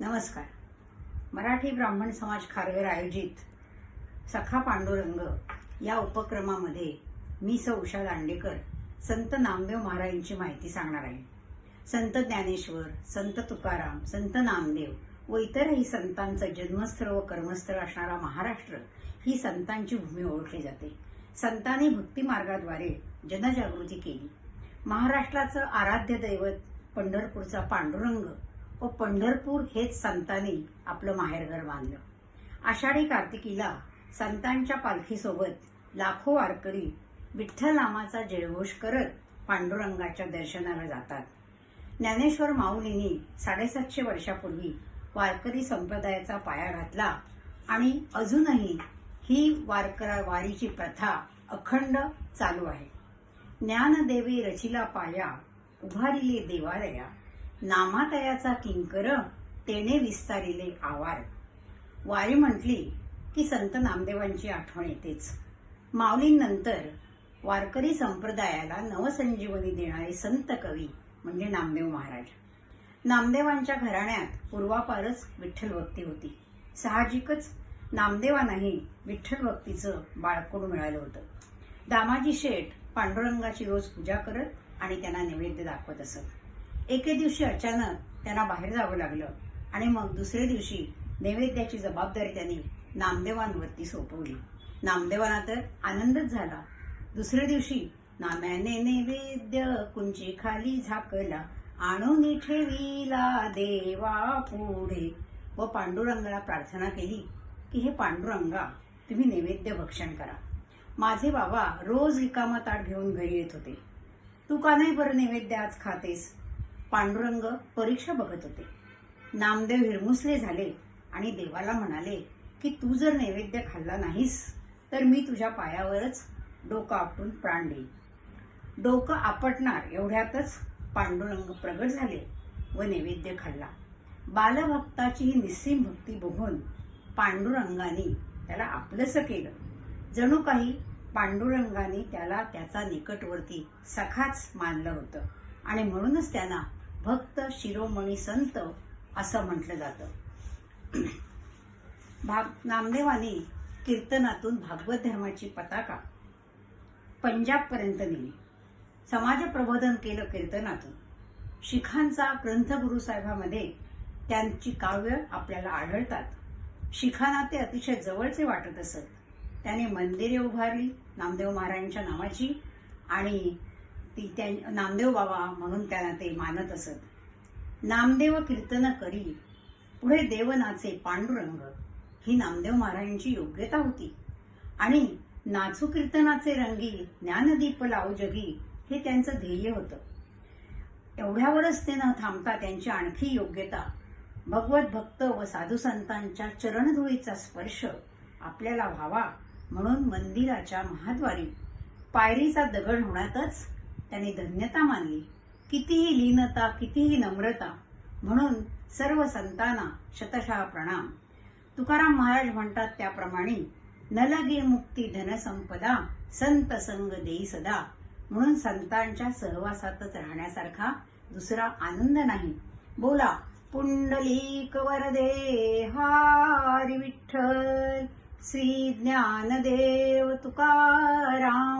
नमस्कार. मराठी ब्राह्मण समाज खारघर आयोजित सखा पांडुरंग या उपक्रमामध्ये मी सौ उषा दांडेकर संत नामदेव महाराजांची माहिती सांगणार आहे. संत ज्ञानेश्वर संत तुकाराम संत नामदेव व इतरही संतांचं जन्मस्थळ व कर्मस्थळ असणारा महाराष्ट्र ही संतांची भूमी ओळखली जाते. संतांनी भक्ती मार्गाद्वारे जनजागृती केली. महाराष्ट्राचं आराध्य दैवत पंढरपूरचा पांडुरंग व पंढरपूर हेच संतांनी आपलं माहेरघर बांधलं. आषाढी कार्तिकीला संतांच्या पालखीसोबत लाखो वारकरी विठ्ठल नामाचा जयघोष करत पांडुरंगाच्या दर्शनाला जातात. ज्ञानेश्वर माऊलींनी साडेसातशे वर्षापूर्वी वारकरी संप्रदायाचा पाया घातला आणि अजूनही ही वारकरा वारीची प्रथा अखंड चालू आहे. ज्ञानदेवी रचिला पाया उभारिले देवालया नामातयाचा किंकर तेने विस्तारिले आवार. वारी म्हटली की संत नामदेवांची आठवण येतेच. माऊलींनंतर वारकरी संप्रदायाला नवसंजीवनी देणारे संत कवी म्हणजे नामदेव महाराज. नामदेवांच्या घराण्यात पूर्वापारच विठ्ठल भक्ती होती. साहजिकच नामदेवांनाही विठ्ठल भक्तीचं बाळकोड मिळालं होतं. दामाजी शेठ पांडुरंगाची रोज पूजा करत आणि त्यांना नैवेद्य दाखवत असत. एके दिवशी अचानक त्यांना बाहेर जावं लागलं आणि मग दुसऱ्या दिवशी नैवेद्याची जबाबदारी त्यांनी नामदेवांवरती सोपवली. नामदेवांना तर आनंदच झाला. दुसऱ्या दिवशी नाम्याने नैवेद्य कुंची खाली झाकला आणून ठेवीला देवा पुढे. व पांडुरंगाला प्रार्थना केली की हे पांडुरंगा तुम्ही नैवेद्य भक्षण करा. माझे बाबा रोज रिकामा ताट घेऊन घरी येत होते. तू का नाही बरं नैवेद्य आज खातेस? पांडुरंग परीक्षा बघत होते. नामदेव हिरमुसले झाले आणि देवाला म्हणाले की तू जर नैवेद्य खाल्ला नाहीस तर मी तुझ्या पायावरच डोकं आपटून प्राण देईन. डोकं आपटणार एवढ्यातच पांडुरंग प्रगट झाले व नैवेद्य खाल्ला. बालभक्ताची ही निस्सीम भक्ती बघून पांडुरंगाने त्याला आपलंसं केलं. जणू काही पांडुरंगाने त्याला त्याचा निकटवर्ती सखाच मानलं होतं आणि म्हणूनच त्यांना भक्त शिरोमणी संत असं म्हटलं जातं. भाग नामदेवाने कीर्तनातून भागवत धर्माची पताका पंजाबपर्यंत नेली. समाज प्रबोधन केलं कीर्तनातून. शिखांचा ग्रंथ गुरुसाहेबामध्ये त्यांची काव्य आपल्याला आढळतात. शिखांना ते अतिशय जवळचे वाटत असत. त्याने मंदिरे उभारली नामदेव महाराजांच्या नावाची आणि ती त्या नामदेव बाबा म्हणून त्यांना ते मानत असत. नामदेव कीर्तन करी पुढे देवनाचे पांडुरंग. ही नामदेव महाराजांची योग्यता होती. आणि नाचू कीर्तनाचे रंगी ज्ञानदीप लावू जगी हे त्यांचं ध्येय होतं. एवढ्यावरच ते न थांबता त्यांची आणखी योग्यता भगवत भक्त व साधू संतांच्या चरणधुळीचा स्पर्श आपल्याला व्हावा म्हणून मंदिराच्या महाद्वारी पायरीचा दगड होण्यातच त्यांनी धन्यता मानली. कितीही लीनता कितीही नम्रता म्हणून सर्व संतांना शतशः प्रणाम. तुकाराम महाराज म्हणतात त्याप्रमाणे नलगे मुक्ती धनसंपदा संत संग देई सदा. म्हणून संतांच्या सहवासातच राहण्यासारखा दुसरा आनंद नाही. बोला पुंडलिक वरदे हारी विठ्ठल श्री ज्ञानदेव तुकाराम.